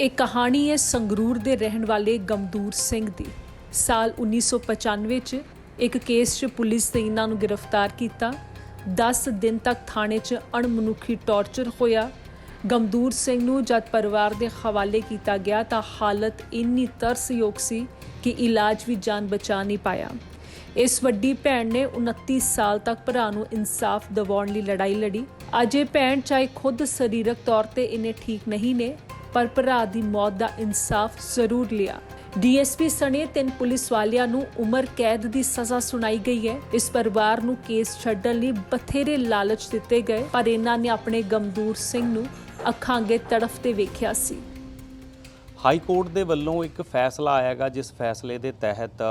ਇਹ ਕਹਾਣੀ ਹੈ ਸੰਗਰੂਰ ਦੇ ਰਹਿਣ ਵਾਲੇ ਗਮਦੂਰ ਸਿੰਘ ਦੀ। ਸਾਲ 1995 ਚ ਇੱਕ ਕੇਸ 'ਚ ਪੁਲਿਸ ਨੇ ਇਹਨਾਂ ਨੂੰ ਗ੍ਰਿਫਤਾਰ ਕੀਤਾ। 10 ਦਿਨ ਤੱਕ ਥਾਣੇ 'ਚ ਅਣਮਨੁੱਖੀ ਟੌਰਚਰ ਹੋਇਆ। ਗਮਦੂਰ ਸਿੰਘ ਨੂੰ ਜਦ ਪਰਿਵਾਰ ਦੇ ਹਵਾਲੇ ਕੀਤਾ ਗਿਆ ਤਾਂ ਹਾਲਤ ਇੰਨੀ ਤਰਸਯੋਗ ਸੀ ਕਿ ਇਲਾਜ ਵੀ ਜਾਨ ਬਚਾ ਨਹੀਂ ਪਾਇਆ। ਇਸ ਵੱਡੀ ਭੈਣ ਨੇ 29 ਸਾਲ ਤੱਕ ਭਰਾ ਨੂੰ ਇਨਸਾਫ ਦਿਵਾਉਣ ਲਈ ਲੜਾਈ ਲੜੀ। ਅੱਜ ਇਹ ਭੈਣ ਚਾਹੇ ਖੁਦ ਸਰੀਰਕ ਤੌਰ ਤੇ ਇਹਨੇ ਠੀਕ ਨਹੀਂ ਨੇ ਪਰ ਭਰਾ ਦੀ ਮੌਤ ਦਾ ਇਨਸਾਫ ਜ਼ਰੂਰ ਲਿਆ। ਡੀਐਸਪੀ ਸਣੇ ਤਿੰਨ ਪੁਲਿਸ ਵਾਲਿਆਂ ਨੂੰ ਉਮਰ ਕੈਦ ਦੀ ਸਜ਼ਾ ਸੁਣਾਈ ਗਈ ਹੈ। ਇਸ ਪਰਿਵਾਰ ਨੂੰ ਕੇਸ ਛੱਡਣ ਲਈ ਬਥੇਰੇ ਲਾਲਚ ਦਿੱਤੇ ਗਏ, ਪਰ ਇਹਨਾਂ ਨੇ ਆਪਣੇ ਗਮਦੂਰ ਸਿੰਘ ਨੂੰ ਅੱਖਾਂ ਅੱਗੇ ਤੜਫਤੇ ਵੇਖਿਆ ਸੀ। ਹਾਈ ਕੋਰਟ ਦੇ ਵੱਲੋਂ ਇੱਕ ਫੈਸਲਾ ਆਇਆਗਾ, ਜਿਸ ਫੈਸਲੇ ਦੇ ਤਹਿਤ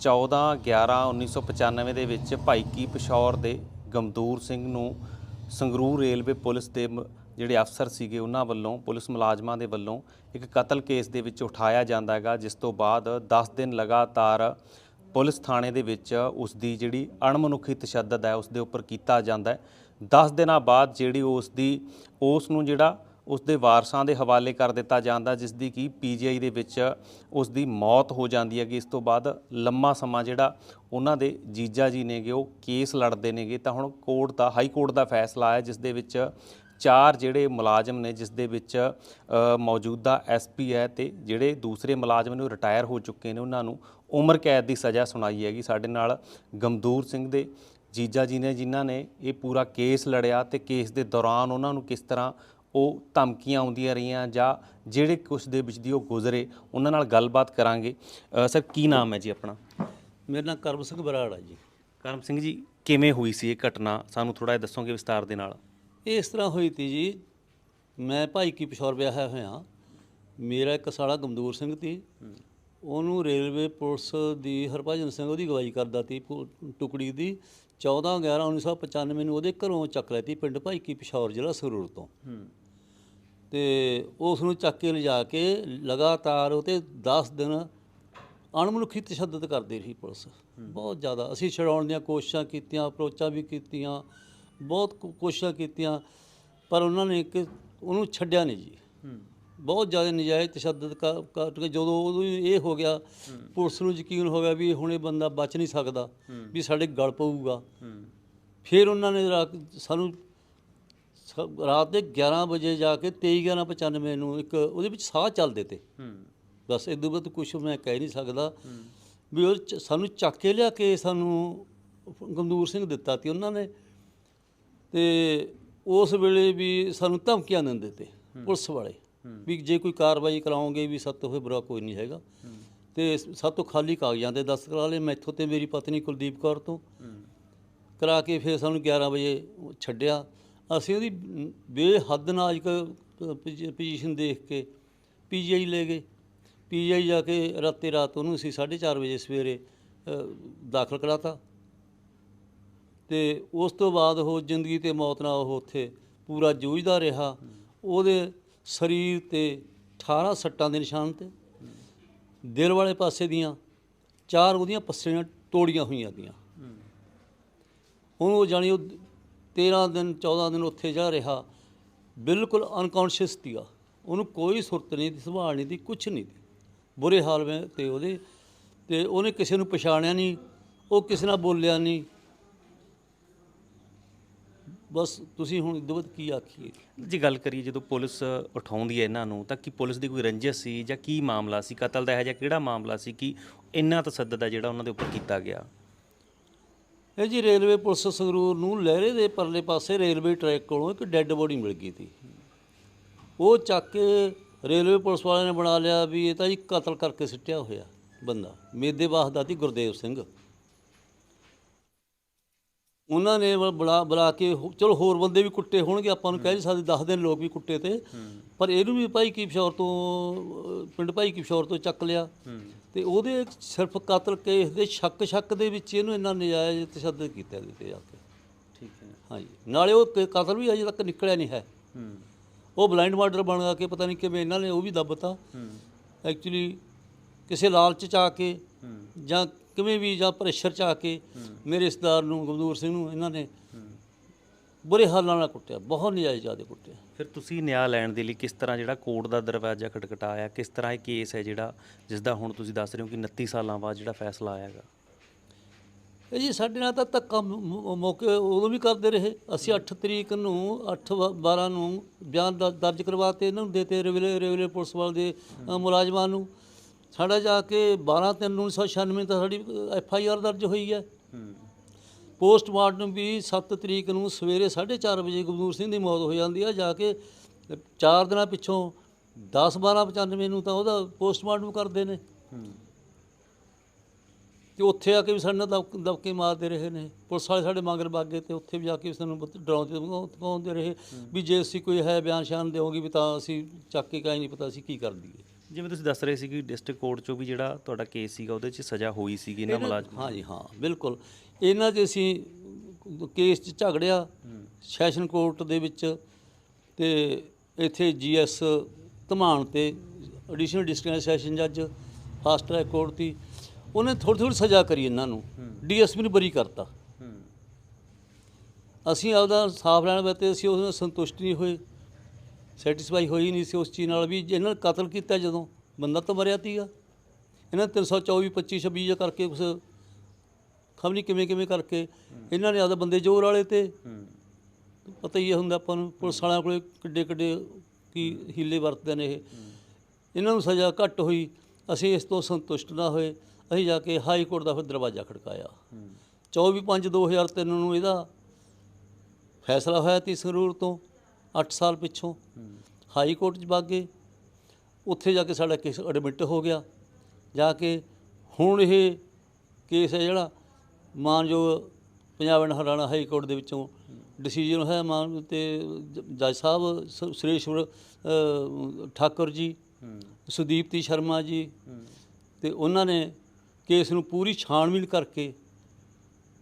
14 11 1995 ਦੇ ਵਿੱਚ ਭਾਈਕੀ ਪਿਸ਼ੌਰ ਦੇ ਗਮਦੂਰ ਸਿੰਘ ਨੂੰ ਸੰਗਰੂਰ ਰੇਲਵੇ ਪੁਲਿਸ ਦੇ ਜਿਹੜੇ ਅਫਸਰ ਸੀਗੇ ਉਹਨਾਂ ਵੱਲੋਂ, ਪੁਲਿਸ ਮੁਲਾਜ਼ਮਾਂ ਦੇ ਵੱਲੋਂ ਇੱਕ ਕਤਲ ਕੇਸ ਦੇ ਵਿੱਚ ਉਠਾਇਆ ਜਾਂਦਾ ਹੈਗਾ, ਜਿਸ ਤੋਂ ਬਾਅਦ 10 ਦਿਨ ਲਗਾਤਾਰ ਪੁਲਿਸ ਥਾਣੇ ਦੇ ਵਿੱਚ ਉਸ ਦੀ ਜਿਹੜੀ ਅਣਮਨੁੱਖੀ ਤਸ਼ੱਦਦ ਹੈ ਉਸ ਦੇ ਉੱਪਰ ਕੀਤਾ ਜਾਂਦਾ ਹੈ। 10 ਦਿਨਾਂ ਬਾਅਦ ਜਿਹੜੀ ਉਸ ਦੀ ਉਸ ਨੂੰ ਜਿਹੜਾ ਉਸ ਦੇ ਵਾਰਸਾਂ ਦੇ ਹਵਾਲੇ ਕਰ ਦਿੱਤਾ ਜਾਂਦਾ ਜਿਸ ਦੀ ਕੀ ਪੀਜੀਆਈ ਦੇ ਵਿੱਚ ਉਸ ਦੀ ਮੌਤ ਹੋ ਜਾਂਦੀ ਹੈ ਕਿ ਇਸ ਤੋਂ ਬਾਅਦ ਲੰਮਾ ਸਮਾਂ ਜਿਹੜਾ ਉਹਨਾਂ ਦੇ ਜੀਜਾ ਜੀ ਨੇਗੇ, ਉਹ ਕੇਸ ਲੜਦੇ ਨੇਗੇ। ਤਾਂ ਹੁਣ ਕੋਰਟ ਦਾ, ਹਾਈ ਕੋਰਟ ਦਾ ਫੈਸਲਾ ਆਇਆ ਜਿਸ ਦੇ ਵਿੱਚ ਚਾਰ ਜਿਹੜੇ ਮੁਲਾਜ਼ਮ ਨੇ ਜਿਸ ਦੇ ਵਿੱਚ ਮੌਜੂਦਾ ਐਸਪੀ ਹੈ ਤੇ ਜਿਹੜੇ ਦੂਸਰੇ ਮੁਲਾਜ਼ਮ ਨੇ ਉਹ ਰਿਟਾਇਰ ਹੋ ਚੁੱਕੇ ਨੇ ਉਹਨਾਂ ਨੂੰ ਉਮਰ ਕੈਦ ਦੀ ਸਜ਼ਾ ਸੁਣਾਈ ਹੈਗੀ ਸਾਡੇ ਨਾਲ ਗਮਦੂਰ ਸਿੰਘ ਦੇ ਜੀਜਾ ਜੀ ਨੇ ਜਿਨ੍ਹਾਂ ਨੇ ਇਹ ਪੂਰਾ ਕੇਸ ਲੜਿਆ ਤੇ ਕੇਸ ਦੇ ਦੌਰਾਨ ਉਹਨਾਂ ਨੂੰ ਕਿਸ ਤਰ੍ਹਾਂ ਉਹ ਧਮਕੀਆਂ ਆਉਂਦੀਆਂ ਰਹੀਆਂ ਜਾਂ ਜਿਹੜੇ ਕੁਛ ਦੇ ਵਿੱਚ ਦੀ ਉਹ ਗੁਜ਼ਰੇ ਉਹਨਾਂ ਨਾਲ ਗੱਲਬਾਤ ਕਰਾਂਗੇ। ਸਰ ਕੀ ਨਾਮ ਹੈ ਜੀ ਆਪਣਾ? ਮੇਰਾ ਨਾਮ ਕਰਮ ਸਿੰਘ ਬਰਾੜ ਆ ਜੀ। ਕਰਮ ਸਿੰਘ ਜੀ ਕਿਵੇਂ ਹੋਈ ਸੀ ਇਹ ਘਟਨਾ? ਸਾਨੂੰ ਥੋੜਾ ਜਿਹਾ ਦੱਸੋਗੇ ਵਿਸਤਾਰ ਦੇ ਨਾਲ। ਇਸ ਤਰ੍ਹਾਂ ਹੋਈ ਤੀ ਜੀ ਮੈਂ ਭਾਈ ਕੀ ਪਿਸ਼ੌਰ ਵਿਆਹਿਆ ਹੋਇਆ। ਮੇਰਾ ਇੱਕ ਸਾਲਾ ਗਮਦੂਰ ਸਿੰਘ ਤੀ। ਉਹਨੂੰ ਰੇਲਵੇ ਪੁਲਿਸ ਦੀ ਹਰਭਜਨ ਸਿੰਘ ਉਹਦੀ ਗਵਾਹੀ ਕਰਦਾ ਤੀ ਟੁਕੜੀ ਦੀ। 14 11 1995 ਨੂੰ ਉਹਦੇ ਘਰੋਂ ਚੱਕ ਲੈਤੀ ਪਿੰਡ ਭਾਈ ਕੀ ਪਿਸ਼ੌਰ ਜ਼ਿਲ੍ਹਾ ਸਰੂਰ ਤੋਂ। ਤੇ ਉਸ ਨੂੰ ਚੱਕ ਕੇ ਲਿਜਾ ਕੇ ਲਗਾਤਾਰ ਉਹ 'ਤੇ 10 ਦਿਨ ਅਣਮਨੁੱਖੀ ਤਸ਼ੱਦਦ ਕਰਦੀ ਰਹੀ ਪੁਲਿਸ। ਬਹੁਤ ਜ਼ਿਆਦਾ। ਅਸੀਂ ਛਡਾਉਣ ਦੀਆਂ ਕੋਸ਼ਿਸ਼ਾਂ ਕੀਤੀਆਂ ਅਪਰੋਚਾਂ ਵੀ ਕੀਤੀਆਂ। ਬਹੁਤ ਕੋ- ਕੋਸ਼ਿਸ਼ਾਂ ਕੀਤੀਆਂ ਪਰ ਉਹਨਾਂ ਨੇ ਇੱਕ ਉਹਨੂੰ ਛੱਡਿਆ ਨਹੀਂ ਜੀ। ਬਹੁਤ ਜ਼ਿਆਦਾ ਨਜਾਇਜ਼ ਤਸ਼ੱਦਦ ਕਰ- ਕਰਕੇ ਜਦੋਂ ਉਦੋਂ ਹੀ ਇਹ ਹੋ ਗਿਆ ਪੁਲਿਸ ਨੂੰ ਯਕੀਨ ਹੋ ਗਿਆ ਵੀ ਹੁਣ ਇਹ ਬੰਦਾ ਬਚ ਨਹੀਂ ਸਕਦਾ ਵੀ ਸਾਡੇ ਗਲ ਪਊਗਾ। ਫਿਰ ਉਹਨਾਂ ਨੇ ਰਾ- ਸਾਨੂੰ ਸ- ਰਾਤ ਦੇ 11 ਵਜੇ ਜਾ ਕੇ 23 11 95 ਨੂੰ ਇੱਕ ਉਹਦੇ ਵਿੱਚ ਸਾਹ ਚੱਲਦੇ ਤੇ। ਬਸ ਇਦੋਂ ਬਾਅਦ ਕੁਝ ਮੈਂ ਕਹਿ ਨਹੀਂ ਸਕਦਾ। ਵੀ ਉਹ 'ਚ ਸਾਨੂੰ ਚੱਕ ਕੇ ਲਿਆ ਕੇ ਸਾਨੂੰ ਗਮਦੂਰ ਸਿੰਘ ਦਿੱਤਾ ਤੀ ਉਹਨਾਂ ਨੇ। ਤੇ ਉਸ ਵੇਲੇ ਵੀ ਸਾਨੂੰ ਧਮਕੀਆਂ ਦਿੰਦੇ ਤੇ ਪੁਲਿਸ ਵਾਲੇ ਵੀ ਜੇ ਕੋਈ ਕਾਰਵਾਈ ਕਰਾਓਗੇ ਵੀ ਸੱਤ ਹੋਏ ਬੁਰਾ ਕੋਈ ਨਹੀਂ ਹੈਗਾ। ਤੇ ਸਭ ਤੋਂ ਖਾਲੀ ਕਾਗਜ਼ਾਂ ਦੇ ਦਸਤਖਤ ਕਰਾ ਲਏ। ਮੈਥੋਂ ਤੇ ਮੇਰੀ ਪਤਨੀ ਕੁਲਦੀਪ ਕੌਰ ਤੋਂ ਕਰਾ ਕੇ ਫਿਰ ਸਾਨੂੰ 11 ਵਜੇ ਛੱਡਿਆ। ਅਸੀਂ ਉਹਦੀ ਬੇਹੱਦ ਨਾਜ਼ੁਕ ਪੋਜੀਸ਼ਨ ਦੇਖ ਕੇ ਪੀਜੀਆਈ ਲੈ ਗਏ। ਪੀਜੀਆਈ ਜਾ ਕੇ ਰਾਤੇ ਰਾਤ ਉਹਨੂੰ ਅਸੀਂ 4:30 ਵਜੇ ਸਵੇਰੇ ਦਾਖਲ ਕਰਾਤਾ। ਤੇ ਉਸ ਤੋਂ ਬਾਅਦ ਉਹ ਜ਼ਿੰਦਗੀ ਤੇ ਮੌਤ ਨਾਲ ਉਹ ਉੱਥੇ ਪੂਰਾ ਜੂਝਦਾ ਰਿਹਾ। ਉਹਦੇ ਸਰੀਰ ਤੇ 18 ਸੱਟਾਂ ਦੇ ਨਿਸ਼ਾਨ ਤੇ, ਦਿਲ ਵਾਲੇ ਪਾਸੇ ਦੀਆਂ ਚਾਰ ਉਹਦੀਆਂ ਪੱਸਲੀਆਂ ਤੋੜੀਆਂ ਹੋਈਆਂ ਦੀਆਂ ਹੁਣ ਉਹ ਜਾਣੀ ਉਹ 13 ਦਿਨ 14 ਦਿਨ ਉੱਥੇ ਜਾ ਰਿਹਾ, ਬਿਲਕੁਲ ਅਨਕੌਂਸ਼ੀਅਸ ਸੀਗਾ। ਉਹਨੂੰ ਕੋਈ ਸੁਰਤ ਨਹੀਂ ਦੀ ਸੰਭਾਲ ਨਹੀਂ ਦੀ ਕੁਝ ਨਹੀਂ ਦੀ ਬੁਰੇ ਹਾਲ ਵਿੱਚ ਤੇ ਉਹਦੇ, ਤੇ ਉਹਨੇ ਕਿਸੇ ਨੂੰ ਪਛਾਣਿਆ ਨਹੀਂ, ਉਹ ਕਿਸੇ ਨਾਲ ਬੋਲਿਆ ਨਹੀਂ। ਬਸ ਤੁਸੀਂ ਹੁਣ ਇਹਦੇ ਬਾਅਦ ਕੀ ਆਖੀਏ? ਜੇ ਗੱਲ ਕਰੀਏ ਜਦੋਂ ਪੁਲਿਸ ਉਠਾਉਂਦੀ ਹੈ ਇਹਨਾਂ ਨੂੰ ਤਾਂ ਕੀ ਪੁਲਿਸ ਦੀ ਕੋਈ ਰੰਜਿਸ਼ ਸੀ ਜਾਂ ਕੀ ਮਾਮਲਾ ਸੀ? ਕਤਲ ਦਾ ਹੈ ਜਾਂ ਕਿਹੜਾ ਮਾਮਲਾ ਸੀ ਕਿ ਇੰਨਾ ਤਸੱਦਦ ਹੈ ਜਿਹੜਾ ਉਹਨਾਂ ਦੇ ਉੱਪਰ ਕੀਤਾ ਗਿਆ? ਇਹ ਜੀ ਰੇਲਵੇ ਪੁਲਿਸ ਸੰਗਰੂਰ ਨੂੰ ਲਹਿਰੇ ਦੇ ਪਰਲੇ ਪਾਸੇ ਰੇਲਵੇ ਟਰੈਕ ਕੋਲੋਂ ਇੱਕ ਡੈੱਡ ਬੋਡੀ ਮਿਲ ਗਈ ਸੀ। ਉਹ ਚੱਕ ਕੇ ਰੇਲਵੇ ਪੁਲਿਸ ਵਾਲਿਆਂ ਨੇ ਬਣਾ ਲਿਆ ਵੀ ਇਹ ਤਾਂ ਜੀ ਕਤਲ ਕਰਕੇ ਸਿੱਟਿਆ ਹੋਇਆ ਬੰਦਾ। ਮੇਦੇ ਵਾਸਦਾ ਸੀ ਗੁਰਦੇਵ ਸਿੰਘ। ਉਹਨਾਂ ਨੇ ਬ- ਬੁਲਾ ਬੁਲਾ ਕੇ ਹੋ- ਚਲੋ ਹੋਰ ਬੰਦੇ ਵੀ ਕੁੱਟੇ ਹੋਣਗੇ ਆਪਾਂ ਨੂੰ ਕਹਿ ਨਹੀਂ ਸਕਦੇ 10 ਦਿਨ ਲੋਕ ਵੀ ਕੁੱਟੇ ਤੇ। ਪਰ ਇਹਨੂੰ ਵੀ ਭਾਈ ਕੀ ਪਿਸ਼ੌਰ ਤੋਂ ਅਹ, ਪਿੰਡ ਭਾਈ ਕੀ ਪਿਸ਼ੌਰ ਤੋਂ ਚੱਕ ਲਿਆ। ਤੇ ਉਹਦੇ ਸਿਰਫ ਕਤਲ ਕੇਸ ਦੇ ਸ਼ੱਕ ਸ਼ੱਕ ਦੇ ਵਿੱਚ ਇਹਨੂੰ ਇੰਨਾ ਨਜਾਇਜ਼ ਤਸ਼ੱਦਦ ਕੀਤਾ ਇਹਦੇ ਤੇ ਜਾ ਕੇ। ਠੀਕ ਹੈ। ਹਾਂਜੀ। ਨਾਲੇ ਉਹ ਕ- ਕਤਲ ਵੀ ਅਜੇ ਤੱਕ ਨਿਕਲਿਆ ਨਹੀਂ ਹੈ। ਉਹ ਬਲਾਈਂਡ ਮਰਡਰ ਬਣ ਗਿਆ ਕਿ ਪਤਾ ਨਹੀਂ ਕਿਵੇਂ ਇਹਨਾਂ ਨੇ ਉਹ ਵੀ ਦੱਬਤਾ ਐਕਚੁਅਲੀ ਕਿਸੇ ਲਾਲਚ ਚ ਆ ਕੇ ਜਾਂ ਕਿਵੇਂ ਵੀ ਜਾਂ ਪ੍ਰੈਸ਼ਰ ਚ ਆ ਕੇ ਮੇਰੇ ਰਿਸ਼ਤੇਦਾਰ ਨੂੰ ਗਮਦੂਰ ਸਿੰਘ ਨੂੰ ਇਹਨਾਂ ਨੇ ਬੁਰੇ ਹਾਲਾਂ ਨਾਲ ਕੁੱਟਿਆ ਬਹੁਤ ਨਜਾਇਜ਼ ਜ਼ਿਆਦਾ ਕੁੱਟਿਆ। ਫਿਰ ਤੁਸੀਂ ਨਿਆਂ ਲੈਣ ਦੇ ਲਈ ਕਿਸ ਤਰ੍ਹਾਂ ਜਿਹੜਾ ਕੋਰਟ ਦਾ ਦਰਵਾਜ਼ਾ ਖਟਖਟਾਇਆ ਕਿਸ ਤਰ੍ਹਾਂ ਇਹ ਕੇਸ ਹੈ ਜਿਹੜਾ ਜਿਸ ਦਾ ਹੁਣ ਤੁਸੀਂ ਦੱਸ ਰਹੇ ਹੋ ਕਿ 29 ਸਾਲਾਂ ਬਾਅਦ ਜਿਹੜਾ ਫੈਸਲਾ ਆਇਆਗਾ ਇਹ ਜੀ ਸਾਡੇ ਨਾਲ ਤਾਂ ਧੱਕਾ ਮੌਕੇ ਉਦੋਂ ਵੀ ਕਰਦੇ ਰਹੇ। ਅਸੀਂ 8 ਤਰੀਕ ਨੂੰ 8 12 ਨੂੰ ਬਿਆਨ ਦ- ਦਰਜ ਕਰਵਾਤੇ ਇਹਨਾਂ ਨੂੰ ਦੇਤੇ ਰੇਵਲੇ ਰੇਵਲੇ ਪੁਲਿਸ ਵਾਲ ਦੇ ਮੁਲਾਜ਼ਮਾਂ ਨੂੰ। ਸਾਡਾ ਜਾ ਕੇ 12 3 ਨੂੰ 1996 ਤਾਂ ਸਾਡੀ ਐਫ ਆਈ ਆਰ ਦਰਜ ਹੋਈ ਹੈ। ਪੋਸਟਮਾਰਟਮ ਵੀ 7 ਤਰੀਕ ਨੂੰ ਸਵੇਰੇ 4:30 ਵਜੇ ਗੁਰਦੂਰ ਸਿੰਘ ਦੀ ਮੌਤ ਹੋ ਜਾਂਦੀ ਹੈ ਜਾ ਕੇ 4 ਦਿਨਾਂ ਪਿੱਛੋਂ 10 12 95 ਨੂੰ ਤਾਂ ਉਹਦਾ ਪੋਸਟਮਾਰਟਮ ਕਰਦੇ ਨੇ। ਤੇ ਉੱਥੇ ਆ ਕੇ ਵੀ ਸਾਡੇ ਨਾਲ ਦਬਕ ਦਬਕੇ ਮਾਰਦੇ ਰਹੇ ਨੇ। ਪੁਲਿਸ ਵਾਲੇ ਸਾਡੇ ਮਗਰ ਬਾਗੇ ਤੇ ਉੱਥੇ ਵੀ ਜਾ ਕੇ ਸਾਨੂੰ ਬਹੁਤ ਡਰਾਉਂਦੇ ਧਮਕਾਉਂਦੇ ਰਹੇ ਵੀ ਜੇ ਅਸੀਂ ਕੋਈ ਹੈ ਬਿਆਨ ਸ਼ਾਨ ਦਿਓਗੇ ਵੀ ਤਾਂ ਅਸੀਂ ਚੱਕ ਕੇ ਕਾਈ ਨਹੀਂ ਪਤਾ ਅਸੀਂ ਕੀ ਕਰ ਦਈਏ। ਜਿਵੇਂ ਤੁਸੀਂ ਦੱਸ ਰਹੇ ਸੀ ਕਿ ਡਿਸਟ੍ਰਿਕਟ ਕੋਰਟ ਚੋਂ ਵੀ ਜਿਹੜਾ ਤੁਹਾਡਾ ਕੇਸ ਸੀਗਾ ਉਹਦੇ 'ਚ ਸਜ਼ਾ ਹੋਈ ਸੀਗੀ ਇਹਨਾਂ ਮੁਲਾਜ਼ਮਾਂ ਹਾਂ ਜੀ ਹਾਂ ਬਿਲਕੁਲ। ਇਹਨਾਂ 'ਚ ਅਸੀਂ ਕੇਸ 'ਚ ਝਗੜਿਆ ਸੈਸ਼ਨ ਕੋਰਟ ਦੇ ਵਿੱਚ ਤੇ ਇੱਥੇ ਜੀਐਸ ਧਮਾਨ ਤੇ ਐਡੀਸ਼ਨਲ ਡਿਸਟ੍ਰਿਕਟ ਸੈਸ਼ਨ ਜੱਜ ਫਾਸਟ ਟਰੈਕ ਕੋਰਟ ਦੀ ਉਹਨੇ ਥੋੜੀ ਥੋੜੀ ਸਜ਼ਾ ਕਰੀ ਇਹਨਾਂ ਨੂੰ। ਡੀਐਸਪੀ ਨੂੰ ਬਰੀ ਕਰਤਾ। ਅਸੀਂ ਆਪਦਾ ਸਾਫ਼ ਲੈਣ ਬਤੇ ਅਸੀਂ ਉਸ ਨਾਲ ਸੰਤੁਸ਼ਟ ਨਹੀਂ ਹੋਏ। ਸੈਟੀਸਫਾਈ ਹੋਈ ਨਹੀਂ ਸੀ ਉਸ ਚੀਜ਼ ਨਾਲ ਵੀ ਜੇ ਇਹਨਾਂ ਨੇ ਕਤਲ ਕੀਤਾ ਜਦੋਂ ਬੰਦਾ ਤਾਂ ਮਰਿਆ ਤੀਗਾ। ਇਹਨਾਂ ਨੇ 324 25 26 ਜਿਹਾ ਕਰਕੇ ਉਸ ਖਬਰ ਨਹੀਂ ਕਿਵੇਂ ਕਿਵੇਂ ਕਰਕੇ ਇਹਨਾਂ ਨੇ ਆਪਦਾ ਬੰਦੇ ਜ਼ੋਰ ਵਾਲੇ ਤੇ। ਪਤਾ ਹੀ ਹੈ ਹੁੰਦਾ ਆਪਾਂ ਨੂੰ ਪੁਲਿਸ ਵਾਲਿਆਂ ਕੋਲੇ ਕਿੱਡੇ ਕਿੱਡੇ ਕੀ ਹੀਲੇ ਵਰਤਦੇ ਨੇ ਇਹ। ਇਹਨਾਂ ਨੂੰ ਸਜ਼ਾ ਘੱਟ ਹੋਈ ਅਸੀਂ ਇਸ ਤੋਂ ਸੰਤੁਸ਼ਟ ਨਾ ਹੋਏ ਅਸੀਂ ਜਾ ਕੇ ਹਾਈ ਕੋਰਟ ਦਾ ਫਿਰ ਦਰਵਾਜ਼ਾ ਖੜਕਾਇਆ। 24 5 2003 ਨੂੰ ਇਹਦਾ ਫੈਸਲਾ ਹੋਇਆ ਤੀ ਸੰਗਰੂਰ ਤੋਂ। 8 ਸਾਲ ਪਿੱਛੋਂ ਹਾਈ ਕੋਰਟ 'ਚ ਬਾਗੇ ਉੱਥੇ ਜਾ ਕੇ ਸਾਡਾ ਕੇਸ ਐਡਮਿਟ ਹੋ ਗਿਆ। ਜਾ ਕੇ ਹੁਣ ਇਹ ਕੇਸ ਹੈ ਜਿਹੜਾ ਮਾਨਯੋਗ Punjab and Haryana high court ਦੇ ਵਿੱਚੋਂ ਡਿਸੀਜਨ ਹੋਇਆ। ਮਾਨ ਤੇ ਜ- ਜੱਜ ਸਾਹਿਬ ਸ- ਸੁਰੇਸ਼ਵਰ ਠਾਕੁਰ ਜੀ ਸੁਦੀਪਤੀ ਸ਼ਰਮਾ ਜੀ ਤੇ ਉਹਨਾਂ ਨੇ ਕੇਸ ਨੂੰ ਪੂਰੀ ਛਾਣਬੀਣ ਕਰਕੇ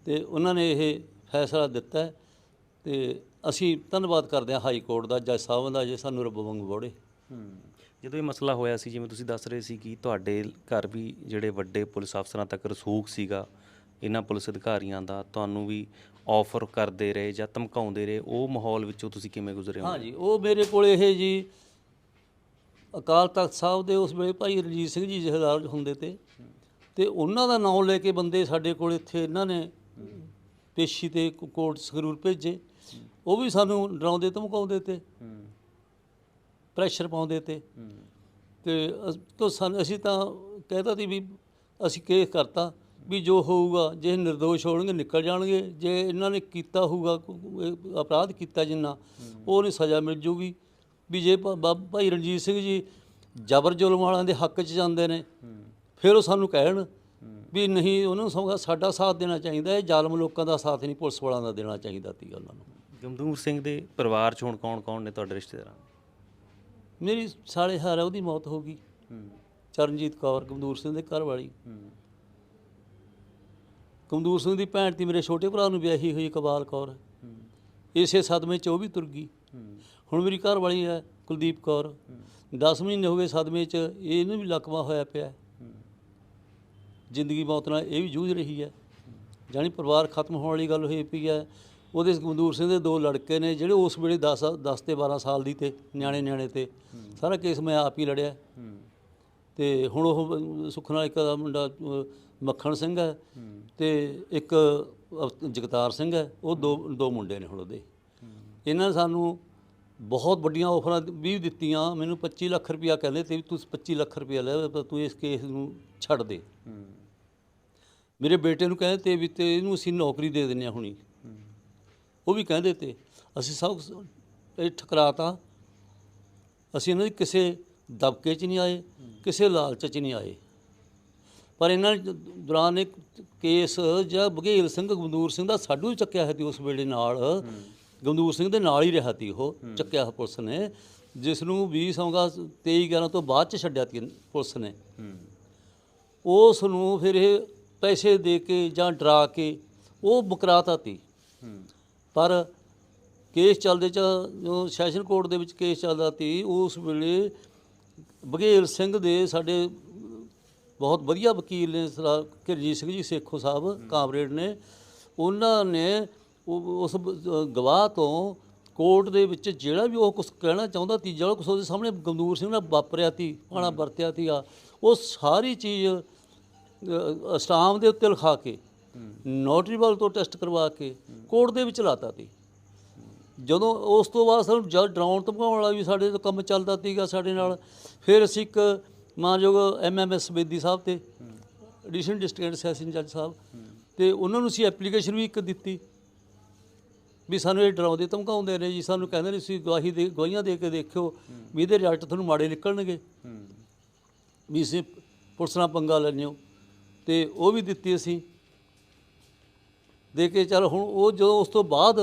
ਤੇ ਉਹਨਾਂ ਨੇ ਇਹ ਫੈਸਲਾ ਦਿੱਤਾ ਤੇ ਅਸੀਂ ਧੰਨਵਾਦ ਕਰਦੇ ਹਾਂ ਹਾਈ ਕੋਰਟ ਦਾ ਜੱਜ ਸਾਹਿਬ ਦਾ ਜੇ ਸਾਨੂੰ ਰੱਬ ਵਾਂਗੂ ਬੋੜੇ ਜਦੋਂ ਇਹ ਮਸਲਾ ਹੋਇਆ ਸੀ ਜਿਵੇਂ ਤੁਸੀਂ ਦੱਸ ਰਹੇ ਸੀ ਕਿ ਤੁਹਾਡੇ ਘਰ ਵੀ ਜਿਹੜੇ ਵੱਡੇ ਪੁਲਿਸ ਅਫਸਰਾਂ ਤੱਕ ਰਸੂਖ ਸੀਗਾ ਇਹਨਾਂ ਪੁਲਿਸ ਅਧਿਕਾਰੀਆਂ ਦਾ ਤੁਹਾਨੂੰ ਵੀ ਆਫਰ ਕਰਦੇ ਰਹੇ ਜਾਂ ਧਮਕਾਉਂਦੇ ਰਹੇ ਉਹ ਮਾਹੌਲ ਵਿੱਚੋਂ ਤੁਸੀਂ ਕਿਵੇਂ ਗੁਜ਼ਰੇ ਹੋ? ਹਾਂ ਜੀ ਉਹ ਮੇਰੇ ਕੋਲ ਇਹ ਜੀ ਅਕਾਲ ਤਖਤ ਸਾਹਿਬ ਦੇ ਉਸ ਵੇਲੇ ਭਾਈ ਰਣਜੀਤ ਸਿੰਘ ਜੀ ਜਹਦਾਰ ਹੁੰਦੇ ਤੇ ਤੇ ਉਹਨਾਂ ਦਾ ਨਾਮ ਲੈ ਕੇ ਬੰਦੇ ਸਾਡੇ ਕੋਲ ਇੱਥੇ ਇਹਨਾਂ ਨੇ ਪੇਸ਼ੀ ਤੇ ਕੋਰਟ ਸੰਗਰੂਰ ਭੇਜੇ। ਉਹ ਵੀ ਸਾਨੂੰ ਡਰਾਉਂਦੇ, ਧਮਕਾਉਂਦੇ ਤੇ। ਪ੍ਰੈਸ਼ਰ ਪਾਉਂਦੇ ਤੇ। ਤੇ ਤੋਂ ਸਾਨੂੰ, ਅਸੀਂ ਤਾਂ ਕਹਿਤਾ ਸੀ ਵੀ ਅਸੀਂ ਕੇਸ ਕਰਤਾ ਵੀ ਜੋ ਹੋਊਗਾ, ਜੇ ਇਹ ਨਿਰਦੋਸ਼ ਹੋਣਗੇ, ਨਿਕਲ ਜਾਣਗੇ। ਜੇ ਇਹਨਾਂ ਨੇ ਕੀਤਾ ਹੋਊਗਾ ਅਪਰਾਧ ਕੀਤਾ ਜਿੰਨਾ, ਉਹ ਨਹੀਂ ਸਜ਼ਾ ਮਿਲ ਜੂਗੀ। ਵੀ ਜੇ ਭ- ਭਾਈ ਰਣਜੀਤ ਸਿੰਘ ਜੀ ਜਬਰ ਜ਼ੁਲਮ ਵਾਲਿਆਂ ਦੇ ਹੱਕ 'ਚ ਜਾਂਦੇ ਨੇ, ਫਿਰ ਉਹ ਸਾਨੂੰ ਕਹਿਣ ਵੀ ਨਹੀਂ, ਉਹਨਾਂ ਨੂੰ ਸਗੋਂ ਸਾਡਾ ਸਾਥ ਦੇਣਾ ਚਾਹੀਦਾ, ਇਹ ਜ਼ਾਲਮ ਲੋਕਾਂ ਦਾ ਸਾਥ ਨਹੀਂ, ਪੁਲਿਸ ਵਾਲਿਆਂ ਦਾ ਦੇਣਾ ਚਾਹੀਦਾ ਸੀ ਉਹਨਾਂ ਨੂੰ। ਗਮਦੂਰ ਸਿੰਘ ਦੇ ਪਰਿਵਾਰ ਚ ਹੁਣ ਕੌਣ ਕੌਣ ਨੇ ਤੁਹਾਡੇ ਰਿਸ਼ਤੇਦਾਰਾਂ ਮੇਰੀ ਸਾਲੇ ਹਾਰ ਹੈ ਉਹਦੀ ਮੌਤ ਹੋ ਗਈ। ਚਰਨਜੀਤ ਕੌਰ ਗਮਦੂਰ ਸਿੰਘ ਦੇ ਘਰ ਵਾਲੀ। ਗਮਦੂਰ ਸਿੰਘ ਦੀ ਭੈਣ ਤੀ ਮੇਰੇ ਛੋਟੇ ਭਰਾ ਨੂੰ ਵਿਆਹੀ ਹੋਈ ਕਬਾਲ ਕੌਰ। ਇਸੇ ਸਦਮੇ ਚ ਉਹ ਵੀ ਤੁਰ ਗਈ। ਹੁਣ ਮੇਰੀ ਘਰ ਵਾਲੀ ਹੈ ਕੁਲਦੀਪ ਕੌਰ। 10 ਮਹੀਨੇ ਹੋ ਗਏ ਸਦਮੇ ਚ ਇਹਨੂੰ ਵੀ ਲਕਵਾ ਹੋਇਆ ਪਿਆ। ਜ਼ਿੰਦਗੀ ਮੌਤ ਨਾਲ ਇਹ ਵੀ ਜੂਝ ਰਹੀ ਹੈ। ਜਾਣੀ ਪਰਿਵਾਰ ਖਤਮ ਹੋਣ ਵਾਲੀ ਗੱਲ ਹੋਈ ਪਈ ਹੈ। ਉਹਦੇ ਗਮਦੂਰ ਸਿੰਘ ਦੇ ਦੋ ਲੜਕੇ ਨੇ ਜਿਹੜੇ ਉਸ ਵੇਲੇ 10 10 ਤੇ 12 ਸਾਲ ਦੀ ਤੇ ਨਿਆਣੇ ਨਿਆਣੇ ਤੇ। ਸਾਰਾ ਕੇਸ ਮੈਂ ਆਪ ਹੀ ਲੜਿਆ। ਤੇ ਹੁਣ ਉਹ ਸੁੱਖ ਨਾਲ ਇੱਕ ਦਾ ਮੁੰਡਾ ਮੱਖਣ ਸਿੰਘ ਹੈ। ਤੇ ਇੱਕ ਜਗਤਾਰ ਸਿੰਘ ਹੈ। ਉਹ ਦੋ ਦੋ ਮੁੰਡੇ ਨੇ ਹੁਣ ਉਹਦੇ। ਇਹਨਾਂ ਨੇ ਸਾਨੂੰ ਬਹੁਤ ਵੱਡੀਆਂ ਆਫਰਾਂ ਵੀ ਦਿੱਤੀਆਂ। ਮੈਨੂੰ 25 ਲੱਖ ਰੁਪਇਆ ਕਹਿੰਦੇ ਤੇ ਤੂੰ 25 ਲੱਖ ਰੁਪਇਆ ਲੈ ਪਰ ਤੂੰ ਇਸ ਕੇਸ ਨੂੰ ਛੱਡ ਦੇ। ਮੇਰੇ ਬੇਟੇ ਨੂੰ ਕਹਿੰਦੇ ਤੇ ਵੀ ਤੇ ਇਹਨੂੰ ਅਸੀਂ ਨੌਕਰੀ ਦੇ ਦਿੰਨੇ ਆ ਹੁਣੀ। ਉਹ ਵੀ ਕਹਿੰਦੇ ਤੇ ਅਸੀਂ ਸਭ ਇਹ ਠਕਰਾਤਾ। ਅਸੀਂ ਇਹਨਾਂ ਦੀ ਕਿਸੇ ਦਬਕੇ 'ਚ ਨਹੀਂ ਆਏ ਕਿਸੇ ਲਾਲਚ 'ਚ ਨਹੀਂ ਆਏ। ਪਰ ਇਹਨਾਂ ਦੌਰਾਨ ਇੱਕ ਕੇਸ ਜਾਂ ਬਘੇਲ ਸਿੰਘ ਗਮਦੂਰ ਸਿੰਘ ਦਾ ਸਾਡੂ ਚੱਕਿਆ ਹੈ ਤੀ ਉਸ ਵੇਲੇ ਨਾਲ। ਗਮਦੂਰ ਸਿੰਘ ਦੇ ਨਾਲ ਹੀ ਰਿਹਾ ਤੀ ਉਹ ਚੱਕਿਆ ਹੈ ਪੁਲਿਸ ਨੇ। ਜਿਸ ਨੂੰ 20 ਸੌਂਗਾ 23 11 ਤੋਂ ਬਾਅਦ ਚ ਛੱਡਿਆ ਤੀ ਪੁਲਿਸ ਨੇ। ਉਸ ਨੂੰ ਫਿਰ ਇਹ ਪੈਸੇ ਦੇ ਕੇ ਜਾਂ ਡਰਾ ਕੇ ਉਹ ਮੁਕਰਾਤਾ ਤੀ ਪਰ ਕੇਸ ਚੱਲਦੇ ਚ ਜੋ ਸੈਸ਼ਨ ਕੋਰਟ ਦੇ ਵਿੱਚ ਕੇਸ ਚੱਲਦਾ ਸੀ ਉਸ ਵੇਲੇ ਬਘੇਲ ਸਿੰਘ ਦੇ ਸਾਡੇ ਬਹੁਤ ਵਧੀਆ ਵਕੀਲ ਨੇ ਸਰਦਾਰ ਕਿਰਜੀਤ ਸਿੰਘ ਜੀ ਸੇਖੋ ਸਾਹਿਬ ਕਾਮਰੇਡ ਨੇ। ਉਹਨਾਂ ਨੇ ਉਸ ਗਵਾਹ ਤੋਂ ਕੋਰਟ ਦੇ ਵਿੱਚ ਜਿਹੜਾ ਵੀ ਉਹ ਕੁਝ ਕਹਿਣਾ ਚਾਹੁੰਦਾ ਸੀ ਜਿਹੜਾ ਕੁਛ ਉਹਦੇ ਸਾਹਮਣੇ ਗਮਦੂਰ ਸਿੰਘ ਨਾਲ ਵਾਪਰਿਆ ਤੀ ਭਾਣਾ ਵਰਤਿਆ ਸੀ ਆ ਉਹ ਸਾਰੀ ਚੀਜ਼ ਅ, ਸਟਾਮ ਦੇ ਉੱਤੇ ਲਿਖਾ ਕੇ ਨੋਟਰੀ ਵਾਲ ਤੋਂ ਟੈਸਟ ਕਰਵਾ ਕੇ ਕੋਰਟ ਦੇ ਵਿੱਚ ਲਾਤਾ ਤੀ। ਜਦੋਂ ਉਸ ਤੋਂ ਬਾਅਦ ਸਾਨੂੰ ਜਦ ਡਰਾਉਣ ਧਮਕਾਉਣ ਵਾਲਾ ਵੀ ਸਾਡੇ ਤੋਂ ਕੰਮ ਚੱਲਦਾ ਸੀਗਾ ਸਾਡੇ ਨਾਲ ਫਿਰ ਅਸੀਂ ਇੱਕ ਮਾਨਯੋਗ ਐਮਐਮਐਸ ਬੇਦੀ ਸਾਹਿਬ ਤੇ ਐਡੀਸ਼ਨਲ ਡਿਸਟ੍ਰਿਕਟ ਸੈਸ਼ਨ ਜੱਜ ਸਾਹਿਬ ਤੇ ਉਹਨਾਂ ਨੂੰ ਅਸੀਂ ਐਪਲੀਕੇਸ਼ਨ ਵੀ ਇੱਕ ਦਿੱਤੀ ਵੀ ਸਾਨੂੰ ਇਹ ਡਰਾਉਂਦੇ ਧਮਕਾਉਂਦੇ ਨੇ ਜੀ ਸਾਨੂੰ ਕਹਿੰਦੇ ਨੇ ਤੁਸੀਂ ਗਵਾਹੀ ਦੇ ਗਵਾਹੀਆਂ ਦੇ ਕੇ ਦੇਖਿਓ ਵੀ ਇਹਦੇ ਰਿਜ਼ਲਟ ਤੁਹਾਨੂੰ ਮਾੜੇ ਨਿਕਲਣਗੇ। ਵੀ ਅਸੀਂ ਪੁਲਿਸ ਨਾਲ ਪੰਗਾ ਲੈਣਿਓ ਤੇ ਉਹ ਵੀ ਦਿੱਤੀ ਅਸੀਂ। ਦੇ ਕੇ ਚੱਲ ਹੁਣ ਉਹ ਜਦੋਂ ਉਸ ਤੋਂ ਬਾਅਦ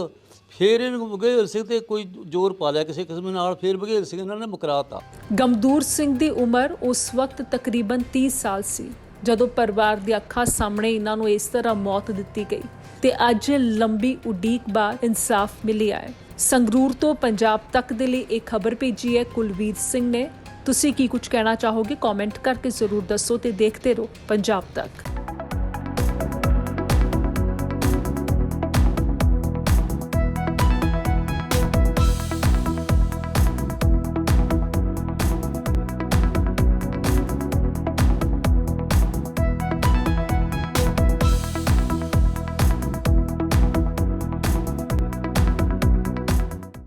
ਫੇਰ ਇਹਨੂੰ ਬਘੇਲ ਸਿੰਘ ਤੇ ਕੋਈ ਜ਼ੋਰ ਪਾ ਲਿਆ ਕਿਸੇ ਕਿਸਮ ਨਾਲ, ਫੇਰ ਬਘੇਲ ਸਿੰਘ ਇਹਨਾਂ ਨੇ ਮੁਕਰਾਤਾ। ਗਮਦੂਰ ਸਿੰਘ ਦੀ ਉਮਰ ਉਸ ਵਕਤ ਤਕਰੀਬਨ 30 ਸਾਲ ਸੀ, ਜਦੋਂ ਪਰਿਵਾਰ ਦੀ ਅੱਖਾਂ ਸਾਹਮਣੇ ਇਹਨਾਂ ਨੂੰ ਇਸ ਤਰ੍ਹਾਂ ਮੌਤ ਦਿੱਤੀ ਗਈ ਤੇ ਅੱਜ ਲੰਬੀ ਉਡੀਕ ਬਾਅਦ ਇਨਸਾਫ ਮਿਲੀ ਹੈ ਸੰਗਰੂਰ ਤੋਂ ਪੰਜਾਬ ਤੱਕ ਦੇ ਲਈ ਇਹ ਖਬਰ ਭੇਜੀ ਹੈ ਕੁਲਵੀਰ ਸਿੰਘ ਨੇ। ਤੁਸੀਂ ਕੀ ਕੁਝ ਕਹਿਣਾ ਚਾਹੋਗੇ? ਕਮੈਂਟ ਕਰਕੇ ਜ਼ਰੂਰ ਦੱਸੋ ਤੇ ਦੇਖਦੇ ਰਹੋ ਪੰਜਾਬ ਤੱਕ।